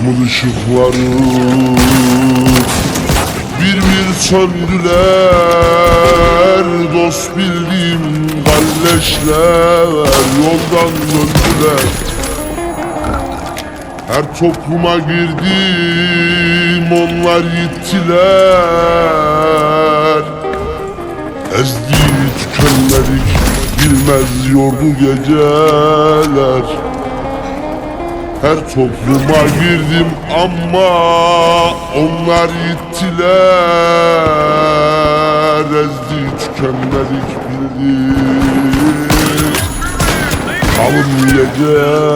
Umut ışıkları bir bir söndüler Dost bildiğim kalleşler Yoldan döndüler. Her topluma girdim Onlar gittiler Ezdi tükenmedik Bilmez yordu geceler her topluma girdim ama onlar gittiler Ezdi tükenmedik bildik Kalın geceler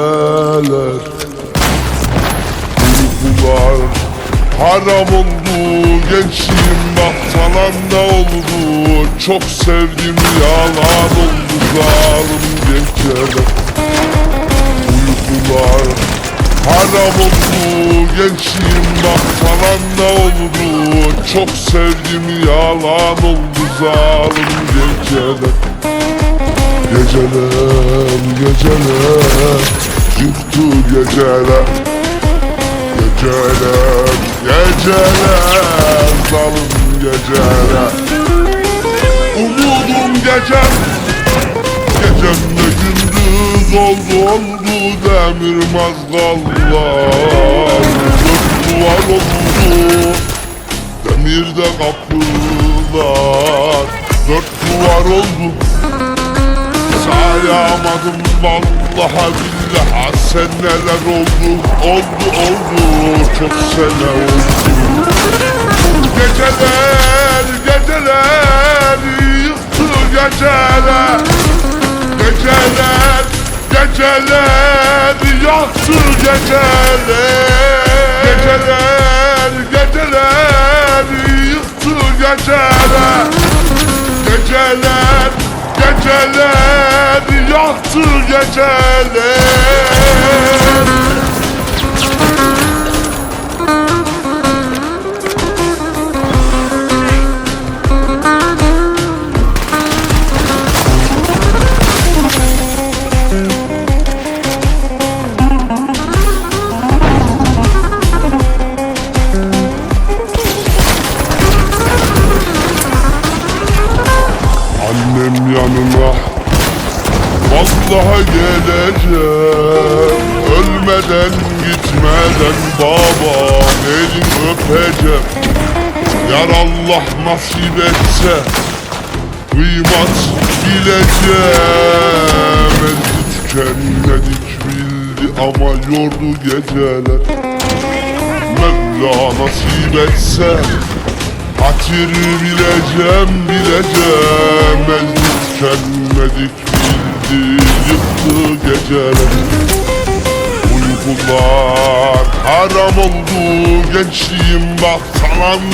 Uykular haram oldu. Gençliğim bahtalanda oldu. Çok sevdim yalan oldu. Zalim geceler Haram oldu gençliğim bak falan da oldu? Çok sevdim yalan oldu zalim geceler. Geceler geceler yıktı geceler. Geceler geceler zalim geceler. Umudum gecem Gecemde gündüz oldu oldu demir mazgallar Dört duvar oldu demirde kapılar. Dört duvar oldu. Sayamadım vallaha billaha sen neler oldu? Oldu oldu. Çok sene oldu. Geceler geceler. Yıktı geceler. Geceler, geceler yaktı geceler Geceler, geceler yıktı geceler. Geceler, geceler yaktı geceler Vallahi geleceğim. Ölmeden gitmeden baba elin öpeceğim. Yar Allah nasip etse Kıymat bileceğim. Ezdi tükenmedik bildi ama yordu geceler. Mevla nasip etse Hatır bileceğim bileceğim. Ezdi tükenmedik bildi Yıktı geceler. Uykular haram oldu. Gençliğim bak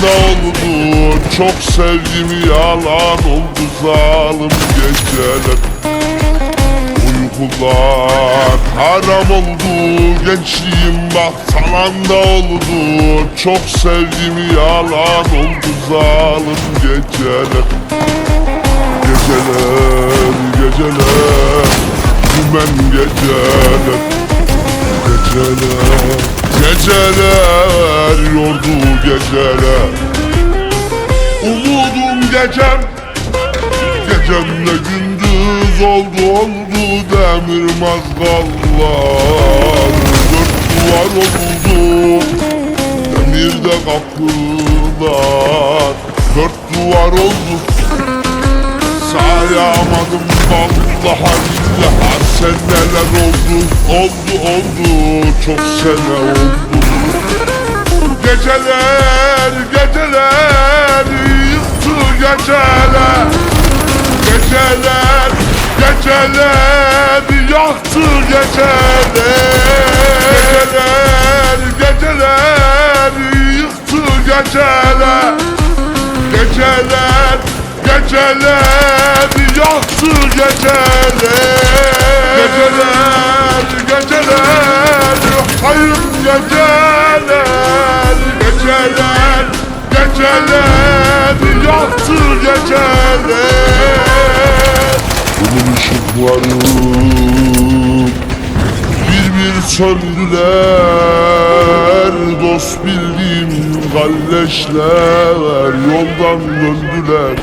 da oldu. Çok sevdim yalan oldu Zalim geceler. Uykular haram oldu. Gençliğim bak da oldu. Çok sevdim yalan oldu Zalim geceler. Geceler geceler Dümen geceler Geceler Geceler yordu geceler Umudum gecem Gecemle gündüz oldu oldu demir mazgallar. Dört duvar oldu demirde kapılar. Dört duvar oldu sayamadım vallahi billahi sen neler oldu? Oldu oldu çok sene oldu. Geceler geceler yıktı geceler. Geceler geceler yaktı geceler. Geceler geceler yıktı Geceler geceler yaktı geceler. Geceler geceler hayır geceler. Geceler geceler yaktı geceler. Bunun ışıkları bir bir söndüler. Bildiğim galleşler Yoldan döndüler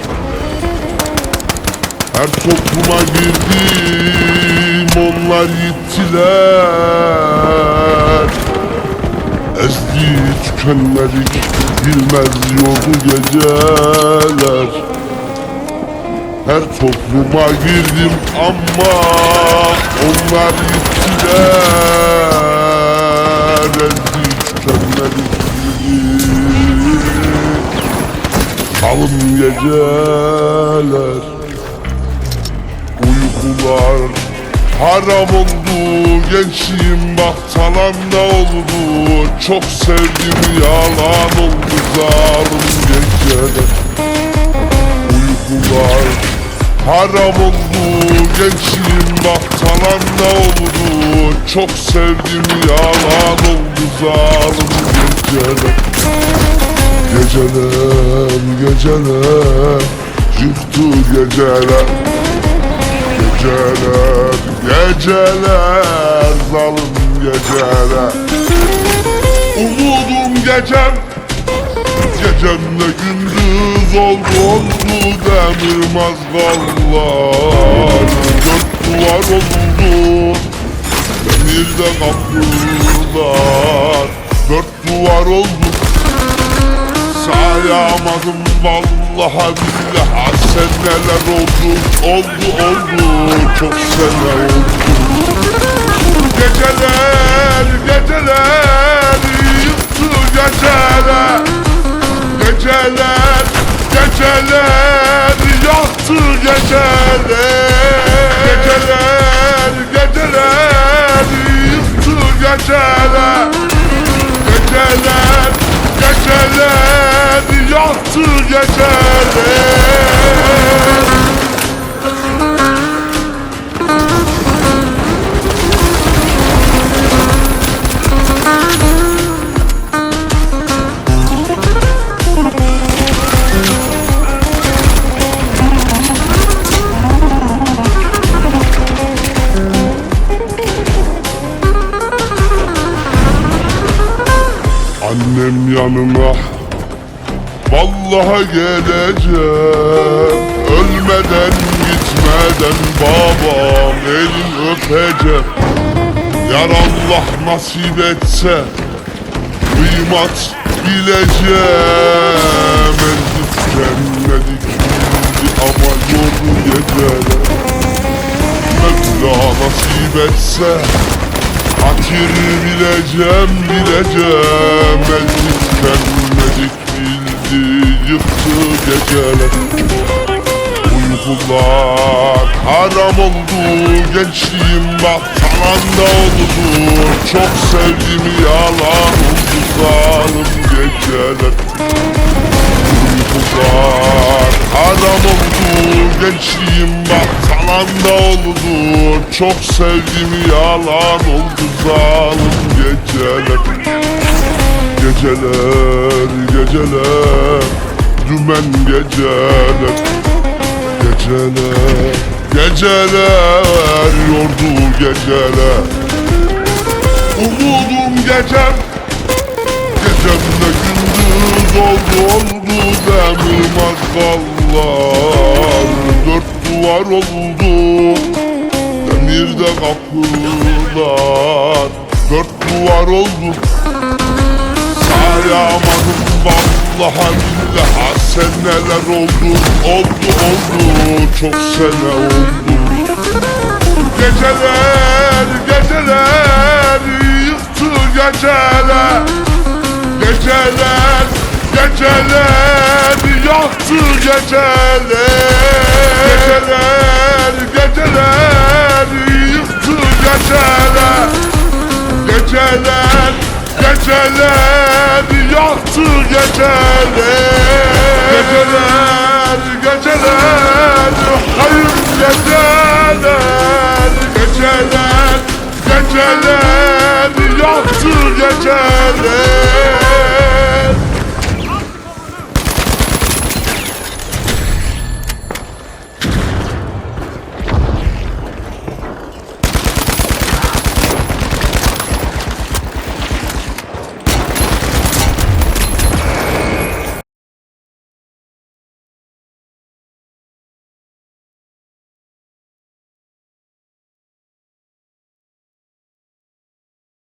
Her topluma girdim onlar gittiler Ezdi tükenmedik bilmez yoldu geceler. Her topluma girdim ama onlar gittiler Ezdi tükenmedik bildim Kalın geceler haram oldu Gençliğim bak talanda oldu. Çok sevdim yalan oldu zalim geceler Uykular haram oldu Gençliğim bak talanda oldu. Çok sevdim yalan oldu zalim geceler Geceler, geceler Yıktı geceler Geceler, geceler Zalim geceler. Umudum gecem Gecemle gündüz oldu. Oldu Demir mazgallar Dört duvar oldu Demirde kapılar. Dört duvar oldu Sayamadım vallahi billahi Sen neler oldu. Oldu oldu. Çok sene oldu. Geceler geceler Yıktı geceler. Geceler geceler Yaktı geceler. Geceler geceler geceler Geceler, geceler yaktı geceler Annem yanıma Vallahi geleceğim. Ölmeden gitmeden babam elin öpeceğim. Yar Allah nasip etse Kıymat bileceğim. Ezdik gelmedik şimdi ama yolu geceler Mevla nasip etse Hatir bileceğim bileceğim. Meclis gelmedik bildi yıktı geceler. Uykular haram oldu Gençliğim bak talanda oldu. Çok sevdim yalan oldu zalim geceler. Uykular haram oldu Gençliğim bak talanda oldu. Çok sevdim yalan oldu zalim geceler. Geceler geceler Dümen geceler Geceler Geceler yordu geceler Umudum gecem Gecemle gündüz oldu oldu Demir mazgallar. Dört duvar oldu Demirde kapılar. Dört duvar oldu Sayamadım vallahi billahi Sen neler oldu oldu oldu. Çok sene oldu. Geceler geceler Yıktı geceler. Geceler geceler Yaktı geceler. Geceler geceler Yıktı geceler. Geceler geceler yaktı geceler. Geceler geceler hayır geceler. Geceler geceler yaktı geceler